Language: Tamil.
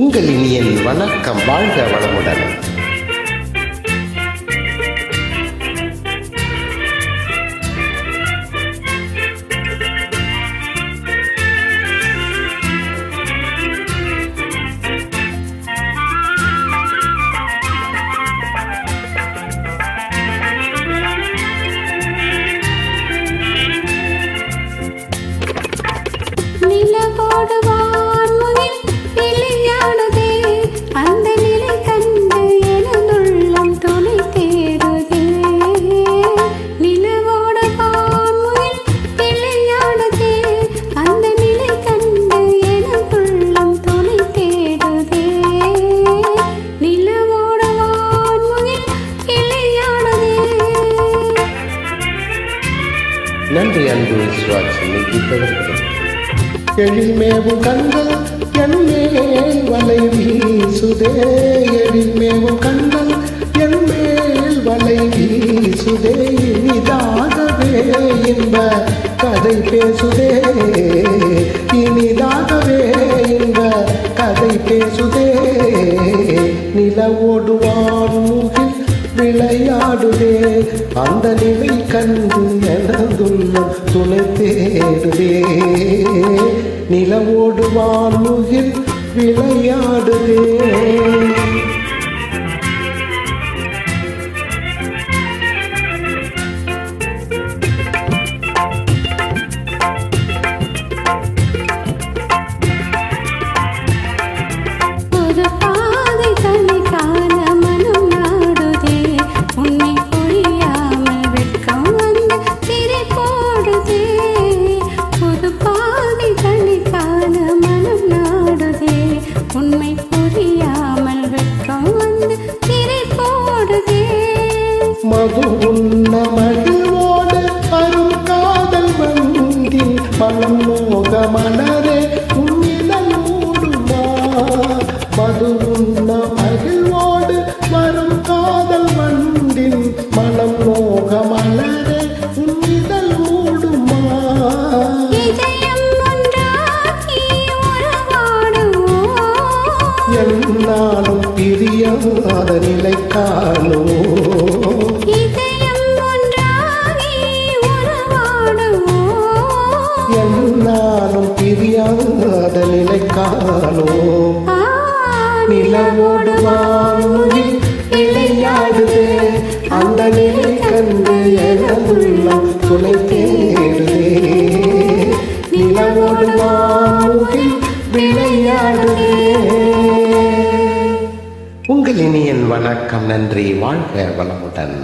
உங்கள் இனியன் வணக்கம் வாழ்க வளமுடன். நன்றி அன்பு. சுவாட்சி கீதவர்களே எழில்மேவும் கண்கள் என் மேல் வலை வீசுதே. எழில்மேவும் கண்கள் என் மேல் வலை வீசுதே. இனிதாகவே இன்ப கதை பேசுதே. இனிதாகவே இன்ப கதை பேசுதே. நிலவோடுவான் முகில் விளையாடுதே அந்த நிலை கண்டு எனதுள்ளம் துணை தேடுதே நிலவோடு வானுகில் விளையாடுதே வந்தின் மனம் மோக மகிழ்வோடு வரும் காதல் வந்தின் மனம் மோக மலரே உன்னிதழ் மூடுமா என்னாலும் பிரியாத நிலை காணும் பிரியாத நிலை நிலவோடு வானொலி விளையாடுதே அந்த நிலை கண்டு எனதுள்ளம் துணை தேடுதே. நிலவோடு வானொலி விளையாடுதே உங்கள் இனியன் வணக்கம் நன்றி வாழ்க வளமுடன்.